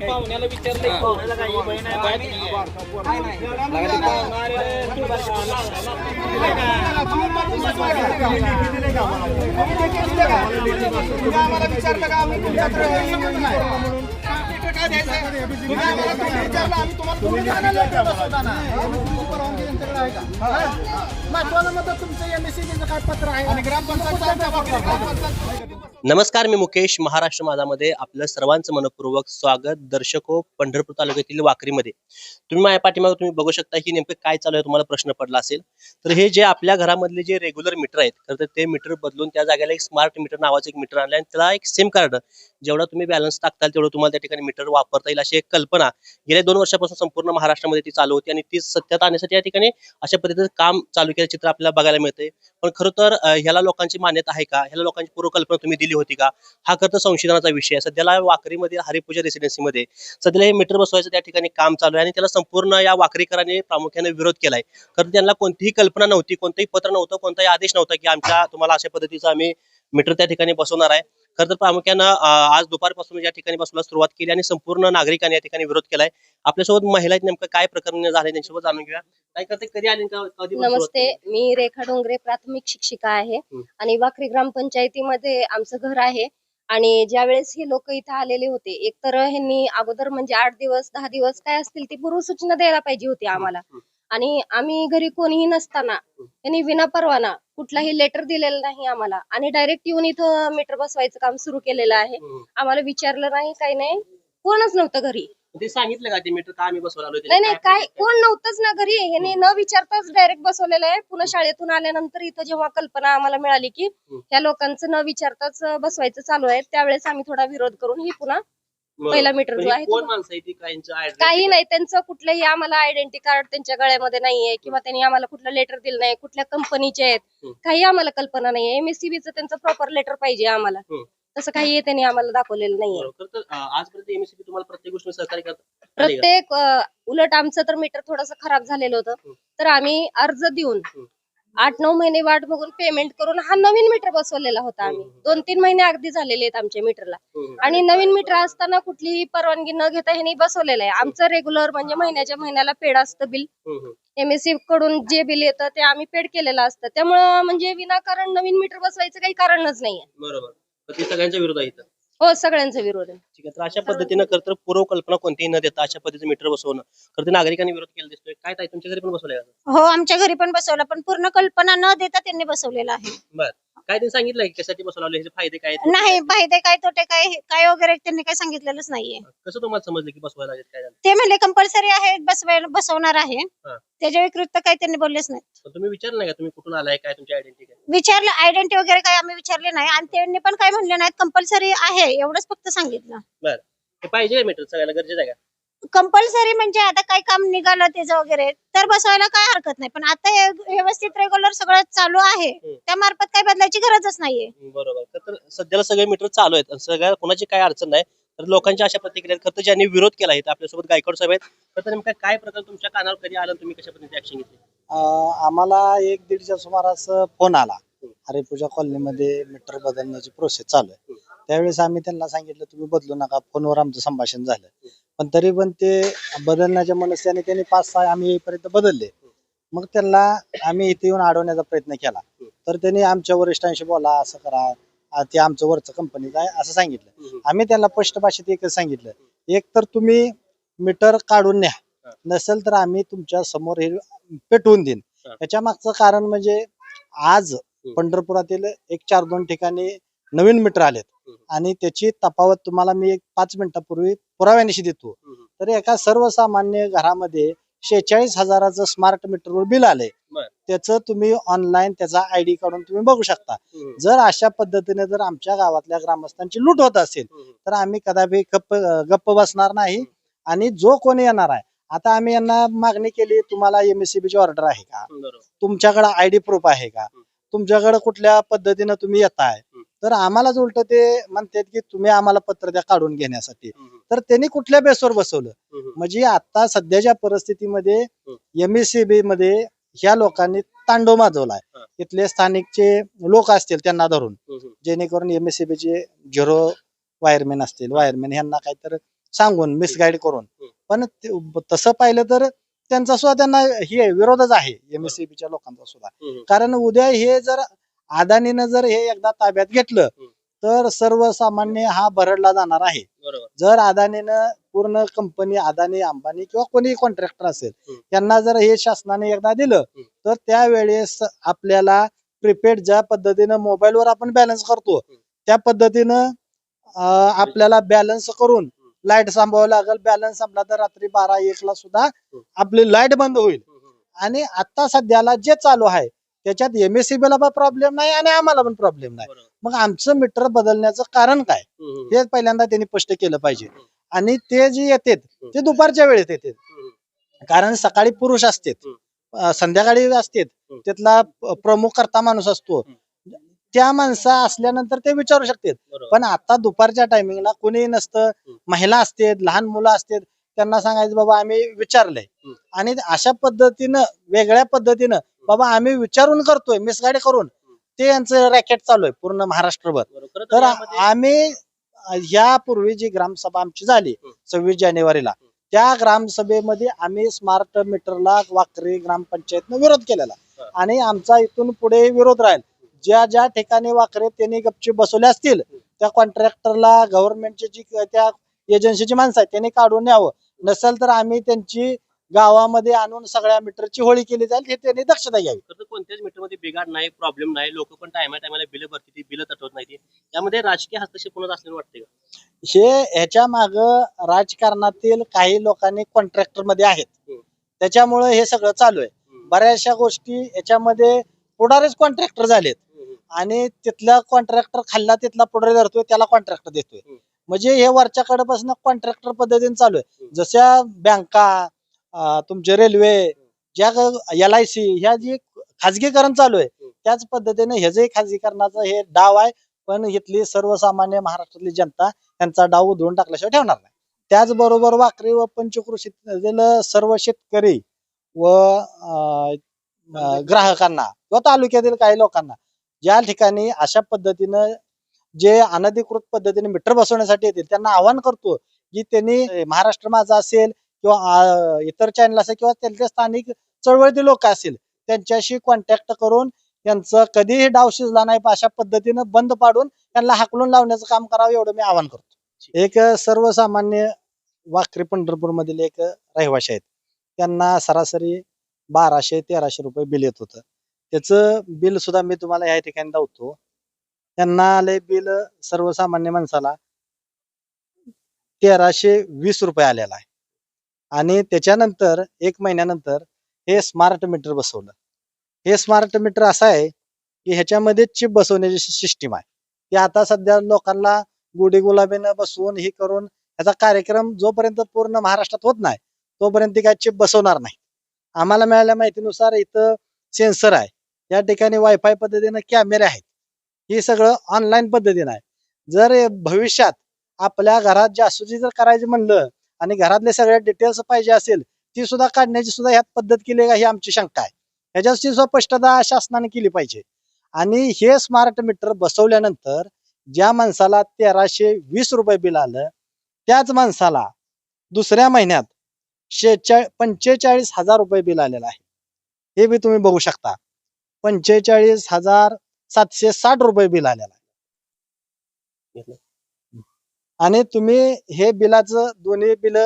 पाहुण्याला विचारलं का आम्ही आम्ही तुम्हाला आणायला बसवताना. काय पत्र आहे? आणि ग्रामपंचायत नमस्कार मी मुकेश. महाराष्ट्र माझामध्ये आपलं सर्वांचं मनपूर्वक स्वागत. दर्शको पंढरपूर तालुक्यातील वाकरीमध्ये. तुम्ही माझ्या पाठीमागे तुम्ही बघू शकता की नेमकं काय चालू आहे तुम्हाला प्रश्न पडला असेल. तर हे जे आपल्या घरामधले जे रेग्युलर मीटर आहेत तर ते- ते मीटर बदलून त्या जागेला एक स्मार्ट मीटर नावाचं एक मीटर आणलं आणि त्याला एक सिम कार्ड जेवढा तुम्ही बॅलन्स टाकताल तेवढं तुम्हाला त्या ठिकाणी मीटर वापरता येईल अशी एक कल्पना गेल्या दोन वर्षापासून संपूर्ण महाराष्ट्रामध्ये ती चालू होती आणि ती सत्यात आणण्यासाठी या ठिकाणी अशा पद्धतीचं काम चालू केलं चित्र आपल्याला बघायला मिळते पण खरं तर ह्याला लोकांची मान्यता आहे का? ह्याला लोकांची पूर्वकल्पना तुम्ही दिली होती का? हा खरं तर संशोधनाचा विषय आहे. सध्याला वाकरीमध्ये हरिपूजा रेसिडेन्सीमध्ये सध्याला हे मीटर बसवायचं त्या ठिकाणी काम चालू आहे आणि त्याला संपूर्ण या वाकरीकरांनी प्रामुख्याने विरोध केलाय. कारण त्यांना कोणतीही कल्पना नव्हती कोणतंही पत्र नव्हतं कोणताही आदेश नव्हता की आमच्या तुम्हाला अशा पद्धतीचं आम्ही मीटर त्या ठिकाणी बसवणार आहे. खरं तर प्रामुख्यानं आज दुपारपासून या ठिकाणी बसवायला सुरुवात केली आणि संपूर्ण नागरिकांनी या ठिकाणी विरोध केलाय. आपल्यासोबत महिला नेमकं काय प्रकरण झाले त्यांच्यासोबत जाणून घेऊया. काय करते कधी आले का कधी सुरुवात नमस्ते? मी रेखा डोंगरे प्राथमिक शिक्षिका आहे. आणि वाखरी ग्रामपंचायतीमध्ये आमचं घर आहे. आणि ज्या वेळेस हे लोक इथं आलेले होते एकतर ह्यांनी अगोदर म्हणजे आठ दिवस दहा दिवस काय असतील ती पूर्वसूचना द्यायला पाहिजे होती आम्हाला. आणि आम्ही घरी कोणीही नसताना त्यांनी विना परवाना कुठलाही लेटर दिलेलं नाही आम्हाला. आणि डायरेक्ट येऊन इथं मीटर बसवायचं काम सुरू केलेलं आहे. आम्हाला विचारलं नाही काही नाही. कोणच नव्हतं घरी. ते सांगितलं का ते मीटर का आम्ही बसवायला आलोय? नाही नाही काय कोण नव्हतंच ना घरी. ह्याने न विचारताच डायरेक्ट बसवलेलं आहे. पुन्हा शाळेतून आल्यानंतर इथं जेव्हा कल्पना आम्हाला मिळाली की ह्या लोकांचं न विचारताच बसवायचं चालू आहे त्यावेळेस आम्ही थोडा विरोध करून ही पुन्हा. पहिला मीटर जो आहे कोण तो- माणसं आहे ती काय यांचं address काही? नाही त्यांचं कुठलंही आम्हाला आयडेंटिटी कार्ड त्यांच्या गळ्यामध्ये नाहीये किंवा त्यांनी आम्हाला कुठलं लेटर दिलं नाही कुठल्या कंपनीचे आहेत. काही आम्हाला कल्पना नाहीये एमएससीबीचं त्यांचं प्रॉपर लेटर पाहिजे आम्हाला. तसं काही त्यांनी आम्हाला दाखवलेलं नाहीये बरोबर. तर अं, आजपर्यंत एमएससीबी तुम्हाला प्रत्येक गोष्टी सहकार्य करतात आले का? प्रत्येक अं, उलट आमचं तर मीटर थोडस खराब झालेलं होतं. तर आम्ही अर्ज देऊन. आठ नऊ महिने वाट बघून पेमेंट करून हा नवीन मीटर बसवलेला होता आम्ही. हं. दोन तीन महिने अगदी झालेले आहेत आमच्या मीटरला. आणि नवीन मीटर असताना कुठलीही परवानगी न घेता ह्यांनी बसवलेलं आहे. आमचं रेग्युलर म्हणजे महिन्याच्या महिन्याला पेड असतं बिल. एमएससी कडून जे बिल येतं ते आम्ही पेड केलेलं असतं. त्यामुळं म्हणजे विनाकारण नवीन मीटर बसवायचं काही कारणच नाहीये. बरोबर. तर ते हो सगळ्यांचा विरोध आहे. ठीक आहे तर अशा पद्धतीनं खरं तर पूर्वकल्पना कोणतीही न देता अशा पद्धतीचं मीटर बसवणं खरं तर नागरिकांनी विरोध केला दिसतोय. काय ताई तुमच्या घरी पण बसवलंय का? हो आमच्या घरी पण बसवलं पण पूर्ण कल्पना न देता त्यांनी बसवलेलं आहे. बर. काय त्यांनी सांगितलं की कशासाठी बसवलं ह्याचे फायदे काय आहेत? नाही फायदे काय तोटे काय काय वगैरे त्यांनी काय सांगितलेलंच नाहीये. कसं तुम्हाला समजलं की बसवायला लागेल काय झालं? ते म्हणले कंपल्सरी आहे बसवायला बसवणार आहे. हा. त्याच्या व्यतिरिक्त काही त्यांनी बोललेच नाही पण तुम्ही विचारलं नाही का? तुम्ही कुठून आलाय काय तुमची आयडेंटिटी काय? विचारलं आयडेंटिटी वगैरे काय आम्ही विचारले नाही. आणि त्यांनी पण काय म्हणले नाहीत कंपल्सरी आहे एवढंच फक्त सांगितलं. बर. हे पाहिजे मीटर सगळ्याला गरजेचं आहे का? कंपल्सरी म्हणजे आता काय काम निघालं त्याचं वगैरे तर बसवायला काय हरकत नाही. पण आता हे व्यवस्थित रेग्युलर सगळं चालू आहे. त्या मार्फत काय बदलायची गरजच नाहीये. बरोबर. तर- तर सध्याला सगळे मीटर चालू आहेत आणि सगळ्या कोणाची काय अडचण नाही. तर लोकांच्या अशा प्रतिक्रिया आहेत. खरं तर ज्यांनी विरोध केला आहे आपल्यासोबत गायकवाड साहेब आहेत. तर नेमका काय प्रकार तुमच्या कानावर कधी आला आणि तुम्ही कशा पद्धतीने ऍक्शन घेतली? अं, आम्हाला एक दीडच्या सुमारास फोन आला. हरिपूजा कॉलनीमध्ये मीटर बदलण्याची प्रोसेस चालू आहे. त्यावेळेस आम्ही त्यांना सांगितलं तुम्ही बदलू नका फोनवर आमचं संभाषण झालं. पण तरी पण ते बदलण्याच्या मनस्याने त्यांनी पाच सहा आम्ही येईपर्यंत बदलले. मग त्यांना आम्ही इथे येऊन अडवण्याचा प्रयत्न केला. तर त्यांनी आमच्या वरिष्ठांशी बोला असं करा ते आमचं वरचं कंपनीचं आहे असं सांगितलं. आम्ही त्यांना स्पष्ट भाषेत एकच सांगितलं एक तर तुम्ही मीटर काढून न्या. नसेल तर आम्ही तुमच्यासमोर हे पेटवून देईन. हा. याच्या मागचं कारण म्हणजे आज पंढरपुरातील एक चार दोन ठिकाणी नवीन मीटर आलेत. आणि त्याची तफावत तुम्हाला मी एक पाच मिनिटापूर्वी पुराव्यानिशी देतो. तर एका सर्वसामान्य घरामध्ये शेहेचाळीस हजाराचं स्मार्ट मीटरवर बिल आले. त्याचं तुम्ही ऑनलाईन त्याचा आयडी काढून तुम्ही बघू शकता. जर अशा पद्धतीने जर आमच्या गावातल्या ग्रामस्थांची लूट होत असेल तर आम्ही कदापि गप्प गप्प बसणार नाही. आणि जो कोणी येणार आहे आता आम्ही यांना मागणी केली तुम्हाला एमएससीबी ची ऑर्डर आहे का? तुमच्याकडे आयडी प्रूफ आहे का? तुमच्याकडे कुठल्या पद्धतीनं तुम्ही येताय? तर आम्हालाच उलट ते म्हणतात की तुम्ही आम्हाला पत्र द्या काढून घेण्यासाठी. तर त्यांनी कुठल्या बेसवर बसवलं? म्हणजे आता सध्याच्या परिस्थितीमध्ये एमएससीबी मध्ये ह्या लोकांनी तांडव माजवलाय. इथले स्थानिकचे लोक असतील त्यांना धरून. जेणेकरून एम एस चे झिरो वायरमॅन असतील. वायरमॅन ह्यांना काहीतरी सांगून मिसगाईड करून. पण तसं पाहिलं तर त्यांचा सुद्धा त्यांना हे विरोधच आहे एम एस च्या लोकांचा सुद्धा. कारण उद्या हे जर अदानीनं जर हे एकदा ताब्यात घेतलं. तर सर्वसामान्य हा भरडला जाणार आहे. जर अदानीनं पूर्ण कंपनी अदानी अंबानी किंवा कोणी कॉन्ट्रॅक्टर असेल हम्म. यांना जर हे शासनाने एकदा दिलं तर त्यावेळेस आपल्याला प्रिपेड ज्या पद्धतीनं मोबाईलवर आपण बॅलन्स करतो त्या पद्धतीनं आपल्याला बॅलन्स करून लाइट सांभाळावं लागेल बॅलन्स संपला तर रात्री बारा एक ला सुद्धा आपली लाइट बंद होईल. आणि आता सध्याला जे चालू आहे त्याच्यात एमएससीबी ला पण प्रॉब्लेम नाही आणि आम्हाला पण प्रॉब्लेम नाही. मग आमचं मीटर बदलण्याचं कारण काय. हे पहिल्यांदा त्यांनी स्पष्ट केलं पाहिजे. आणि ते जे येतात ते दुपारच्या वेळेत येतात. कारण सकाळी पुरुष असतात. संध्याकाळी असतात. त्यातला प्रमुख करता माणूस असतो. त्या माणसा असल्यानंतर ते विचारू शकतात. बरोबर. पण आता दुपारच्या टायमिंगला कोणी नसतं. महिला असतात लहान मुलं असतात त्यांना सांगायचं बाबा आम्ही विचारलंय. हम्म. आणि अशा पद्धतीनं वेगळ्या पद्धतीनं बाबा आम्ही विचारून करतोय मिसगाडी करून. ते यांचं रॅकेट चालू आहे पूर्ण महाराष्ट्रभर. बरोबर. खरं तर तर यामध्ये- आम्ही यापूर्वी जी ग्रामसभा आमची झाली. सव्वीस जानेवारीला त्या ग्रामसभेमध्ये आम्ही स्मार्ट मीटरला वाकरी ग्रामपंचायतनं विरोध केलेला. हा. आणि आमचा इथून पुढे विरोध राहील. ज्या ज्या ठिकाणी वाकरे त्यांनी गपची बसवले असतील त्या कॉन्ट्रॅक्टरला गव्हर्नमेंटची जी त्या एजन्सीची माणसं आहेत त्यांनी काढून न्यावं. नसेल तर आम्ही त्यांची गावामध्ये आणून सगळ्या मीटरची होळी केली जाईल हे त्यांनी दक्षता घ्यावी. तर कोणत्याच मीटरमध्ये बिघाड नाही प्रॉब्लेम नाही. लोक पण टायमा टायमाला बिल भरती बिल तटवत नाही त्यामध्ये राजकीय हस्तक्षेप होणार असल्यानं वाटते हे ह्याच्या माग राजकारणातील काही लोकांनी कॉन्ट्रॅक्टरमध्ये आहेत. त्याच्यामुळे हे सगळं चालू आहे. बऱ्याचशा गोष्टी याच्यामध्ये पुढारीच कॉन्ट्रॅक्टर झालेत. आणि तिथला कॉन्ट्रॅक्टर खाल्ला तिथला पुढारी धरतोय त्याला कॉन्ट्रॅक्टर देतोय. म्हणजे हे वरच्याकडे पासून कॉन्ट्रॅक्टर पद्धतीने चालू आहे. जशा बँका तुमचे रेल्वे ज्या एल आय सी ह्या जी खाजगीकरण चालू आहे त्याच पद्धतीने हे जे खाजगीकरणाचं हे डाव आहे पण इथली सर्वसामान्य महाराष्ट्रातली जनता त्यांचा डाव उधळून टाकल्याशिवाय ठेवणार नाही. त्याचबरोबर वाकरी व पंचकृषीतील सर्व शेतकरी व अं, ग्राहकांना किंवा तालुक्यातील काही लोकांना ज्या ठिकाणी अशा पद्धतीनं जे अनधिकृत पद्धतीने मीटर बसवण्यासाठी येतील त्यांना आवाहन करतो की त्यांनी महाराष्ट्र माझा असेल किंवा इतर चॅनल असेल किंवा त्यांचे स्थानिक चळवळीतील लोक असेल त्यांच्याशी कॉन्टॅक्ट करून त्यांचं कधीही डाव शिजला नाही अशा पद्धतीनं बंद पाडून त्यांना हाकलून लावण्याचं काम करावं एवढं मी आवाहन करतो. एक सर्वसामान्य वाखरी पंढरपूर मधील एक रहिवाशी आहेत. त्यांना सरासरी बाराशे तेराशे रुपये बिल येत होतं. त्याचं बिल सुद्धा मी तुम्हाला या ठिकाणी दावतो त्यांना आले बिल सर्वसामान्य माणसाला तेराशे वीस रुपये आलेला आहे. आणि त्याच्यानंतर एक महिन्यानंतर हे स्मार्ट मीटर बसवलं. हे स्मार्ट मीटर असं आहे की ह्याच्यामध्ये चिप बसवण्याची सिस्टीम आहे. ती आता सध्या लोकांना गुढी गुलाबीनं बसवून हे करून ह्याचा कार्यक्रम जोपर्यंत पूर्ण महाराष्ट्रात होत नाही तोपर्यंत ती काय चिप बसवणार नाही. आम्हाला मिळाल्या माहितीनुसार इथं सेन्सर आहे. या ठिकाणी वायफाय पद्धतीनं कॅमेरे आहेत. हे सगळं ऑनलाईन पद्धतीनं आहे. जर भविष्यात आपल्या घरात जासूसी जर करायची म्हणलं आणि घरातले सगळे डिटेल्स पाहिजे असेल ती सुद्धा काढण्याची सुद्धा ह्यात पद्धत केली का ही आमची शंका आहे. ह्याच्याची सुद्धा स्पष्टता शासनाने केली पाहिजे. आणि हे स्मार्ट मीटर बसवल्यानंतर ज्या माणसाला तेराशे वीस रुपये बिल आलं त्याच माणसाला दुसऱ्या महिन्यात शेहेचाळीस पंचेचाळीस हजार रुपये बिल आलेलं आहे. हे बी तुम्ही बघू शकता. पंचेचाळीस हजार सातशे साठ रुपये बिल आलेलं आहे. आणि तुम्ही हे बिलाचं दोन्ही बिल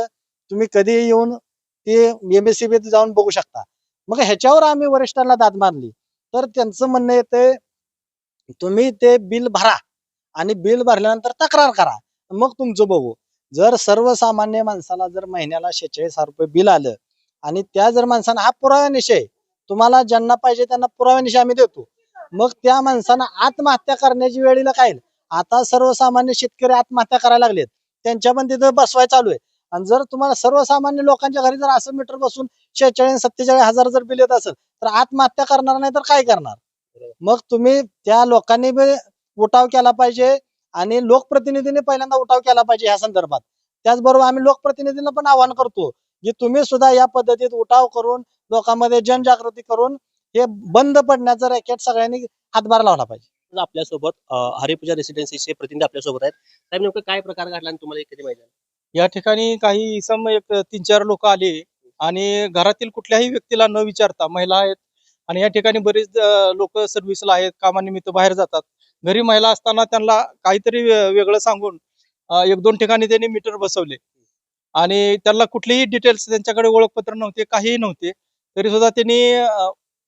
तुम्ही कधी येऊन ते एमएससीबी जाऊन बघू शकता. मग ह्याच्यावर आम्ही वरिष्ठांना दाद मारली. तर त्यांचं म्हणणं येते तुम्ही ते बिल भरा आणि बिल भरल्यानंतर तक्रार करा. मग तुमचं बघू. जर सर्वसामान्य माणसाला जर महिन्याला शेहेचाळीस हजार रुपये बिल आलं आणि त्या जर माणसानं हा पुराव्यानिशय तुम्हाला ज्यांना पाहिजे त्यांना पुराव्यानिशी आम्ही देतो. मग त्या माणसानं आत्महत्या करण्याची वेळेला काय? आता सर्वसामान्य शेतकरी आत्महत्या करायला लागलेत. त्यांच्या पण तिथं बसवाय चालू आहे. आणि जर तुम्हाला सर्वसामान्य लोकांच्या घरी जर असं मीटर बसून शेहेचाळीस सत्तेचाळीस हजार जर बिल येत असेल तर आत्महत्या करणार नाही तर काय करणार? मग तुम्ही त्या लोकांनी बी उठाव केला पाहिजे आणि लोकप्रतिनिधीने पहिल्यांदा उठाव केला पाहिजे ह्या संदर्भात. त्याचबरोबर आम्ही लोकप्रतिनिधींना पण आवाहन करतो. की तुम्ही सुद्धा या पद्धतीत उठाव करून लोकांमध्ये जनजागृती करून हे बंद पडण्याचं रॅकेट सगळ्यांनी हातभार लावला पाहिजे. आपल्यासोबत हरिपूजा रेसिडेन्सीचे प्रतिनिधी आपल्यासोबत आहेत. साहेब नेमकं काय प्रकार घडला आणि तुम्हाला कधी माहिती? या ठिकाणी काही इसम एक तीन चार लोक आले आणि घरातील कुठल्याही व्यक्तीला न विचारता महिला आहेत आणि या ठिकाणी बरेच लोक सर्व्हिसला आहेत कामानिमित्त बाहेर जातात. घरी महिला असताना त्यांना काहीतरी वेगळं सांगून एक दोन ठिकाणी त्यांनी मीटर बसवले. आणि त्यांना कुठलेही डिटेल्स त्यांच्याकडे ओळखपत्र नव्हते काहीही नव्हते. तरी सुद्धा त्यांनी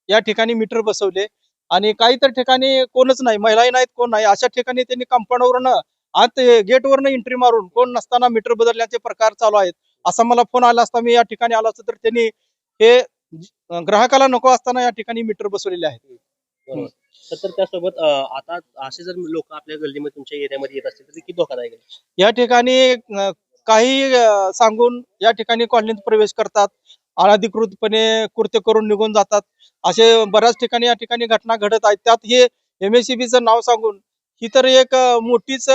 या ठिकाणी मीटर बसवले. आणि काही तर ठिकाणी कोणच नाही महिलाही नाहीत कोण नाही. अशा ठिकाणी त्यांनी कंपाऊंडवरन आत गेटवरनं एंट्री मारून कोण नसताना मीटर बदलण्याचे प्रकार चालू आहेत. असा मला फोन आला असता मी या ठिकाणी आलो असतो तर त्यांनी हे ग्राहकाला नको असताना या ठिकाणी मीटर बसवलेले आहेत. तर त्यासोबत आता असे जर लोक आपल्या गल्लीमध्ये तुमच्या एरियामध्ये येत असतील तर किती धोकादायक या ठिकाणी काही सांगून या ठिकाणी कॉलनीत प्रवेश करतात. अनधिकृतपणे कृत्य करून निघून जातात. असे बऱ्याच ठिकाणी या ठिकाणी घटना घडत आहेत. त्यात हे एमएससीबीचं नाव सांगून ही तर एक मोठीच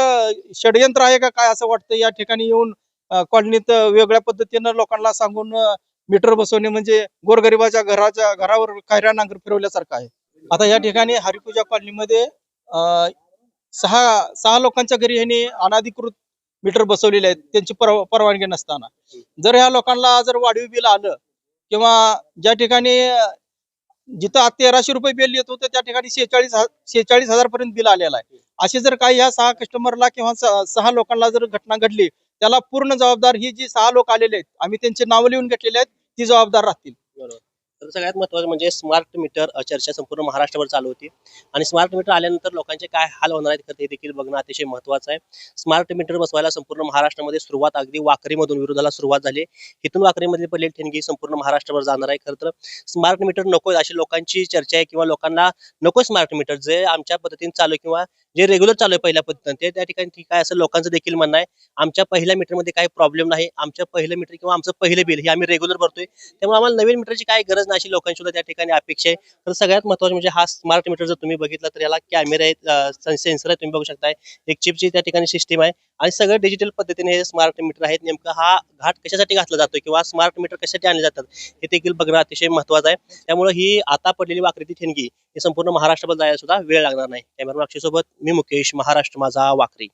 षडयंत्र आहे का काय असं वाटतं या ठिकाणी येऊन कॉलनीत वेगळ्या पद्धतीनं लोकांना सांगून मीटर बसवणे म्हणजे गोरगरिबाच्या घराच्या घरावर कायऱ्या नांगर फिरवल्यासारखं आहे. आता या ठिकाणी हरिपूजा कॉलनीमध्ये सहा सहा लोकांच्या घरी ह्यांनी अनाधिकृत मीटर बसवलेले आहेत त्यांची परवा परवानगी नसताना. जर ह्या लोकांना जर वाढीव बिल आलं किंवा ज्या ठिकाणी जिथं तेराशे रुपये बिल येत होतं त्या ठिकाणी शेहेचाळीस शेहेचाळीस हजार पर्यंत बिल आलेलं आहे. असे जर काही ह्या सहा कस्टमरला किंवा सहा लोकांना जर घटना घडली त्याला पूर्ण जबाबदार ही जी सहा लोक आलेले आहेत आम्ही त्यांचे नावं लिहून घेतलेले आहेत ती जबाबदार राहतील. बरोबर. तर सगळ्यात महत्वाचं म्हणजे स्मार्ट मीटर चर्चा संपूर्ण महाराष्ट्रभर चालू होती. आणि स्मार्ट मीटर आल्यानंतर लोकांचे काय हाल होणार आहेत ते देखील बघणं अतिशय महत्वाचं आहे. स्मार्ट मीटर बसवायला संपूर्ण महाराष्ट्रामध्ये सुरुवात अगदी वाकरीमधून विरोधाला सुरुवात झाली. इथून वाकरीमध्ये पडलेली ठेणगी संपूर्ण महाराष्ट्रावर जाणार आहे खरं तर. स्मार्ट मीटर नको अशी लोकांची चर्चा आहे किंवा लोकांना नको स्मार्ट मीटर जे आमच्या पद्धतीने चालू किंवा जे रेग्युलर चालू आहे पहिल्या पद्धतीनं ते त्या ठिकाणी ठीक आहे. असं लोकांचं देखील म्हणणं आहे. आमच्या पहिल्या मीटरमध्ये काही प्रॉब्लेम नाही. आमच्या पहिलं मीटर किंवा आमचं पहिलं बिल हे आम्ही रेग्युलर भरतोय. त्यामुळे आम्हाला नवीन मीटरची काही गरज नाही अशी लोकांची सुद्धा त्या ठिकाणी अपेक्षा आहे. तर सगळ्यात महत्वाचं म्हणजे हा स्मार्ट मीटर जर तुम्ही बघितला तर याला कॅमेरा आहेत सेन्सर आहे तुम्ही बघू शकताय. एक चिपची त्या ठिकाणी सिस्टीम आहे. आणि सगळं डिजिटल पद्धतीने हे स्मार्ट मीटर आहेत नेमकं हा घाट कशासाठी घातला जातो किंवा स्मार्ट मीटर कशासाठी आणले जातात हे देखील बघणं अतिशय महत्वाचं आहे. त्यामुळे ही आता पडलेली वाकरीची ठेणगी ही संपूर्ण महाराष्ट्रभर जायला सुद्धा वेळ लागणार नाही. कॅमेरा सोबत मी मुकेश महाराष्ट्र माझा वाकरी